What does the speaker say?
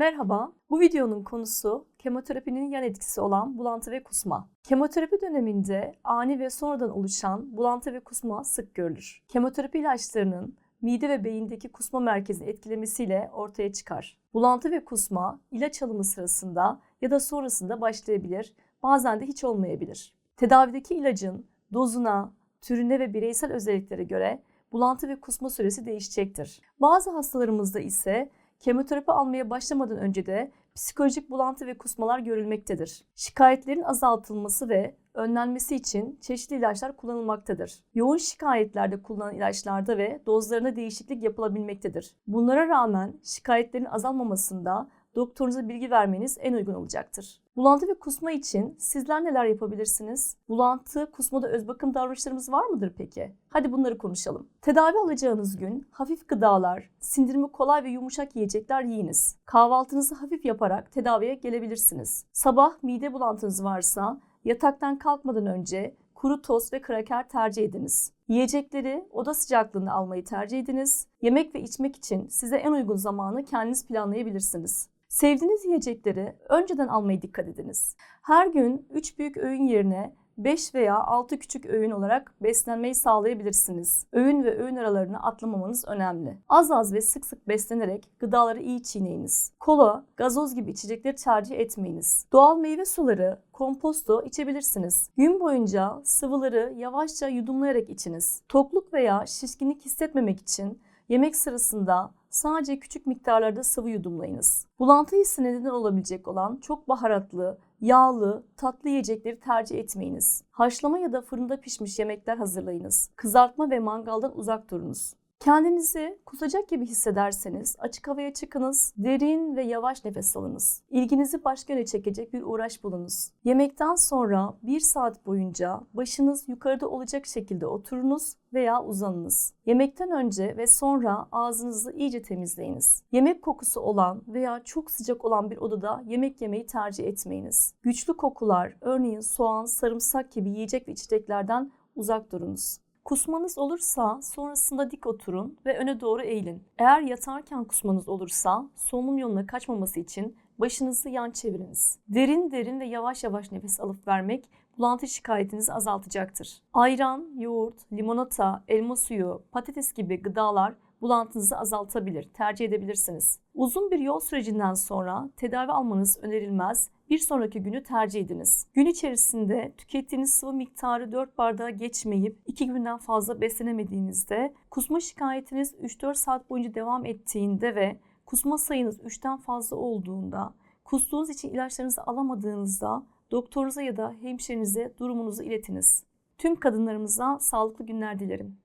Merhaba, bu videonun konusu kemoterapinin yan etkisi olan bulantı ve kusma. Kemoterapi döneminde ani ve sonradan oluşan bulantı ve kusma sık görülür. Kemoterapi ilaçlarının mide ve beyindeki kusma merkezini etkilemesiyle ortaya çıkar. Bulantı ve kusma ilaç alımı sırasında ya da sonrasında başlayabilir, bazen de hiç olmayabilir. Tedavideki ilacın dozuna, türüne ve bireysel özelliklere göre bulantı ve kusma süresi değişecektir. Bazı hastalarımızda ise kemoterapi almaya başlamadan önce de psikolojik bulantı ve kusmalar görülmektedir. Şikayetlerin azaltılması ve önlenmesi için çeşitli ilaçlar kullanılmaktadır. Yoğun şikayetlerde kullanılan ilaçlarda ve dozlarına değişiklik yapılabilmektedir. Bunlara rağmen şikayetlerin azalmamasında doktorunuza bilgi vermeniz en uygun olacaktır. Bulantı ve kusma için sizler neler yapabilirsiniz? Bulantı, kusmada öz bakım davranışlarımız var mıdır peki? Hadi bunları konuşalım. Tedavi alacağınız gün hafif gıdalar, sindirimi kolay ve yumuşak yiyecekler yiyiniz. Kahvaltınızı hafif yaparak tedaviye gelebilirsiniz. Sabah mide bulantınız varsa yataktan kalkmadan önce kuru tost ve kraker tercih ediniz. Yiyecekleri oda sıcaklığında almayı tercih ediniz. Yemek ve içmek için size en uygun zamanı kendiniz planlayabilirsiniz. Sevdiğiniz yiyecekleri önceden almaya dikkat ediniz. Her gün 3 büyük öğün yerine 5 veya 6 küçük öğün olarak beslenmeyi sağlayabilirsiniz. Öğün ve öğün aralarını atlamamanız önemli. Az az ve sık sık beslenerek gıdaları iyi çiğneyiniz. Kola, gazoz gibi içecekleri tercih etmeyiniz. Doğal meyve suları, komposto içebilirsiniz. Gün boyunca sıvıları yavaşça yudumlayarak içiniz. Tokluk veya şişkinlik hissetmemek için yemek sırasında sadece küçük miktarlarda sıvı yudumlayınız. Bulantı hissi neden olabilecek olan çok baharatlı, yağlı, tatlı yiyecekleri tercih etmeyiniz. Haşlama ya da fırında pişmiş yemekler hazırlayınız. Kızartma ve mangaldan uzak durunuz. Kendinizi kusacak gibi hissederseniz açık havaya çıkınız, derin ve yavaş nefes alınız. İlginizi başka yöne çekecek bir uğraş bulunuz. Yemekten sonra bir saat boyunca başınız yukarıda olacak şekilde oturunuz veya uzanınız. Yemekten önce ve sonra ağzınızı iyice temizleyiniz. Yemek kokusu olan veya çok sıcak olan bir odada yemek yemeyi tercih etmeyiniz. Güçlü kokular, örneğin soğan, sarımsak gibi yiyecek ve içeceklerden uzak durunuz. Kusmanız olursa sonrasında dik oturun ve öne doğru eğilin. Eğer yatarken kusmanız olursa solunum yoluna kaçmaması için başınızı yan çeviriniz. Derin derin ve yavaş yavaş nefes alıp vermek bulantı şikayetinizi azaltacaktır. Ayran, yoğurt, limonata, elma suyu, patates gibi gıdalar bulantınızı azaltabilir, tercih edebilirsiniz. Uzun bir yol sürecinden sonra tedavi almanız önerilmez, bir sonraki günü tercih ediniz. Gün içerisinde tükettiğiniz sıvı miktarı 4 bardağa geçmeyip 2 günden fazla beslenemediğinizde, kusma şikayetiniz 3-4 saat boyunca devam ettiğinde ve kusma sayınız 3'ten fazla olduğunda, kustuğunuz için ilaçlarınızı alamadığınızda doktorunuza ya da hemşirenize durumunuzu iletiniz. Tüm kadınlarımıza sağlıklı günler dilerim.